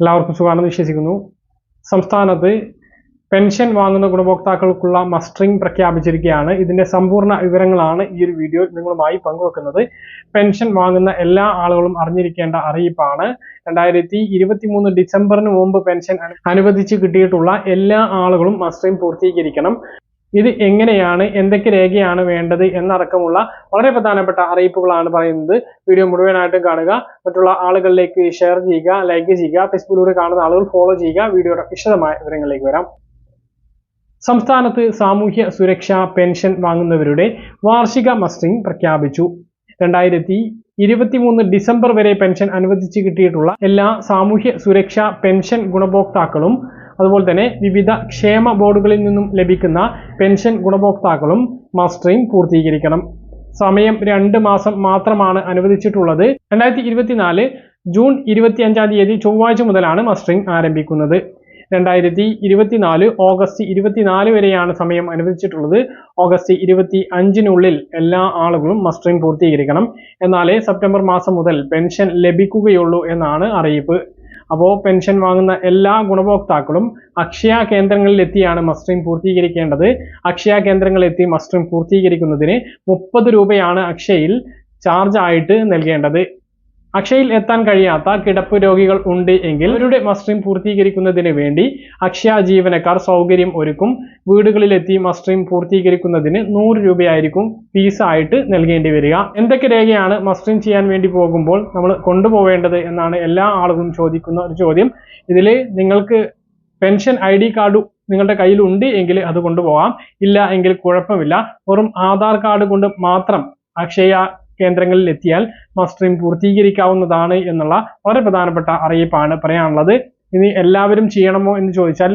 എല്ലാവർക്കും സുഖമാണെന്ന് വിശ്വസിക്കുന്നു. സംസ്ഥാനത്ത് പെൻഷൻ വാങ്ങുന്ന ഗുണഭോക്താക്കൾക്കുള്ള മസ്റ്ററിംഗ് പ്രഖ്യാപിച്ചിരിക്കുകയാണ്. ഇതിന്റെ സമ്പൂർണ വിവരങ്ങളാണ് ഈ ഒരു വീഡിയോ നിങ്ങളുമായി പങ്കുവെക്കുന്നത്. പെൻഷൻ വാങ്ങുന്ന എല്ലാ ആളുകളും അറിഞ്ഞിരിക്കേണ്ട അറിയിപ്പാണ്. രണ്ടായിരത്തി ഇരുപത്തി മൂന്ന് ഡിസംബറിന് മുമ്പ് പെൻഷൻ അനുവദിച്ച് കിട്ടിയിട്ടുള്ള എല്ലാ ആളുകളും മസ്റ്ററിംഗ് പൂർത്തീകരിക്കണം. ഇത് എങ്ങനെയാണ് എന്തൊക്കെ രേഖയാണ് വേണ്ടത് എന്നടക്കമുള്ള വളരെ പ്രധാനപ്പെട്ട അറിയിപ്പുകളാണ് പറയുന്നത്. വീഡിയോ മുഴുവനായിട്ടും കാണുക. മറ്റുള്ള ആളുകളിലേക്ക് ഷെയർ ചെയ്യുക ലൈക്ക് ചെയ്യുക ഫേസ്ബുക്കിലൂടെ കാണുന്ന ആളുകൾ ഫോളോ ചെയ്യുക. വീഡിയോയുടെ വിശദമായ വിവരങ്ങളിലേക്ക് വരാം. സംസ്ഥാനത്ത് സാമൂഹ്യ സുരക്ഷാ പെൻഷൻ വാങ്ങുന്നവരുടെ വാർഷിക മസ്റ്റിംഗ് പ്രഖ്യാപിച്ചു. രണ്ടായിരത്തി ഇരുപത്തിമൂന്ന് ഡിസംബർ വരെ പെൻഷൻ അനുവദിച്ച് കിട്ടിയിട്ടുള്ള എല്ലാ സാമൂഹ്യ സുരക്ഷാ പെൻഷൻ ഗുണഭോക്താക്കളും അതുപോലെ തന്നെ വിവിധ ക്ഷേമ ബോർഡുകളിൽ നിന്നും ലഭിക്കുന്ന പെൻഷൻ ഗുണഭോക്താക്കളും മസ്റ്ററിംഗ് പൂർത്തീകരിക്കണം. സമയം രണ്ട് മാസം മാത്രമാണ് അനുവദിച്ചിട്ടുള്ളത്. രണ്ടായിരത്തി ഇരുപത്തിനാല് ജൂൺ ഇരുപത്തി അഞ്ചാം തീയതി ചൊവ്വാഴ്ച മുതലാണ് മസ്റ്ററിംഗ് ആരംഭിക്കുന്നത്. രണ്ടായിരത്തി ഇരുപത്തിനാല് ഓഗസ്റ്റ് ഇരുപത്തിനാല് വരെയാണ് സമയം അനുവദിച്ചിട്ടുള്ളത്. ഓഗസ്റ്റ് ഇരുപത്തി അഞ്ചിനുള്ളിൽ എല്ലാ ആളുകളും മസ്റ്ററിംഗ് പൂർത്തീകരിക്കണം. എന്നാലേ സെപ്റ്റംബർ മാസം മുതൽ പെൻഷൻ ലഭിക്കുകയുള്ളൂ എന്നാണ് അറിയിപ്പ്. അപ്പോൾ പെൻഷൻ വാങ്ങുന്ന എല്ലാ ഗുണഭോക്താക്കളും അക്ഷയ കേന്ദ്രങ്ങളിൽ എത്തിയാണ് മസ്റ്ററിംഗ് പൂർത്തീകരിക്കേണ്ടത്. അക്ഷയ കേന്ദ്രങ്ങളിൽ എത്തി മസ്റ്ററിംഗ് പൂർത്തീകരിക്കുന്നതിന് മുപ്പത് രൂപയാണ് അക്ഷയയിൽ ചാർജ് ആയിട്ട് നൽകേണ്ടത്. അക്ഷയയിൽ എത്താൻ കഴിയാത്ത കിടപ്പ് രോഗികൾ ഉണ്ട് എങ്കിൽ അവരുടെ മസ്റ്ററിംഗ് പൂർത്തീകരിക്കുന്നതിന് വേണ്ടി അക്ഷയ ജീവനക്കാർ സൗകര്യം ഒരുക്കും. വീടുകളിലെത്തി മസ്റ്ററിംഗ് പൂർത്തീകരിക്കുന്നതിന് നൂറ് രൂപയായിരിക്കും ഫീസായിട്ട് നൽകേണ്ടി വരിക. എന്തൊക്കെ രേഖയാണ് മസ്റ്ററിംഗ് ചെയ്യാൻ വേണ്ടി പോകുമ്പോൾ നമ്മൾ കൊണ്ടുപോവേണ്ടത് എന്നാണ് എല്ലാ ആളുകളും ചോദിക്കുന്ന ഒരു ചോദ്യം. ഇതിൽ നിങ്ങൾക്ക് പെൻഷൻ ഐ ഡി കാർഡ് നിങ്ങളുടെ കയ്യിൽ ഉണ്ട് എങ്കിൽ അത് കൊണ്ടുപോകാം ഇല്ല എങ്കിൽ കുഴപ്പമില്ല. വെറും ആധാർ കാർഡ് കൊണ്ട് മാത്രം അക്ഷയ കേന്ദ്രങ്ങളിൽ എത്തിയാൽ മസ്റ്ററിംഗ് പൂർത്തീകരിക്കാവുന്നതാണ് എന്നുള്ള വളരെ പ്രധാനപ്പെട്ട അറിയിപ്പാണ് പറയാനുള്ളത്. ഇനി എല്ലാവരും ചെയ്യണമോ എന്ന് ചോദിച്ചാൽ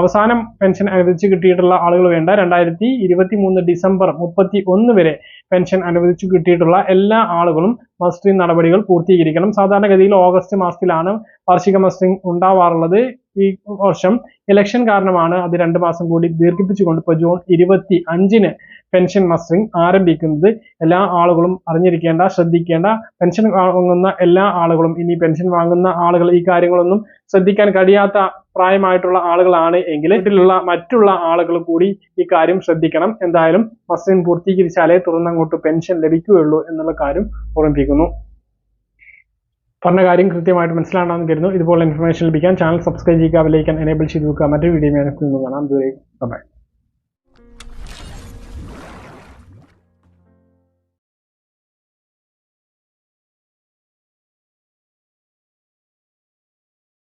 അവസാനം പെൻഷൻ അനുവദിച്ച് കിട്ടിയിട്ടുള്ള ആളുകൾ വേണ്ട. രണ്ടായിരത്തി ഇരുപത്തി മൂന്ന് ഡിസംബർ മുപ്പത്തി ഒന്ന് വരെ പെൻഷൻ അനുവദിച്ചു കിട്ടിയിട്ടുള്ള എല്ലാ ആളുകളും മസ്റ്ററിംഗ് നടപടികൾ പൂർത്തീകരിക്കണം. സാധാരണഗതിയിൽ ഓഗസ്റ്റ് മാസത്തിലാണ് വാർഷിക മസ്റ്ററിംഗ് ഉണ്ടാവാറുള്ളത്. ഈ വർഷം ഇലക്ഷൻ കാരണമാണ് അത് രണ്ട് മാസം കൂടി ദീർഘിപ്പിച്ചുകൊണ്ട് ഇപ്പോൾ ജൂൺ ഇരുപത്തി അഞ്ചിന് പെൻഷൻ മസ്റ്ററിംഗ് ആരംഭിക്കുന്നത്. എല്ലാ ആളുകളും അറിഞ്ഞിരിക്കേണ്ട ശ്രദ്ധിക്കേണ്ട പെൻഷൻ വാങ്ങുന്ന എല്ലാ ആളുകളും ഇനി പെൻഷൻ വാങ്ങുന്ന ആളുകൾ ഈ കാര്യങ്ങളൊന്നും ശ്രദ്ധിക്കാൻ കഴിയാത്ത പ്രായമായിട്ടുള്ള ആളുകളാണ് എങ്കിൽ വീട്ടിലുള്ള മറ്റുള്ള ആളുകൾ കൂടി ഈ കാര്യം ശ്രദ്ധിക്കണം. എന്തായാലും മസ്റ്ററിംഗ് പൂർത്തീകരിച്ചാലേ തുടർന്നങ്ങോട്ട് പെൻഷൻ ലഭിക്കുകയുള്ളൂ എന്നുള്ള കാര്യം ഓർമ്മിപ്പിക്കുന്നു. പറഞ്ഞ കാര്യം കൃത്യമായിട്ട് മനസ്സിലാണെന്ന് കരുതുന്നു. ഇതുപോലെ ഇൻഫർമേഷൻ ലഭിക്കാൻ ചാനൽ സബ്സ്ക്രൈബ് ചെയ്യുക അവലേക്കാൻ എനേബിൾ ചെയ്ത് നോക്കുക മറ്റൊരു വീഡിയോ കാണാം. ദൂരെ ബൈ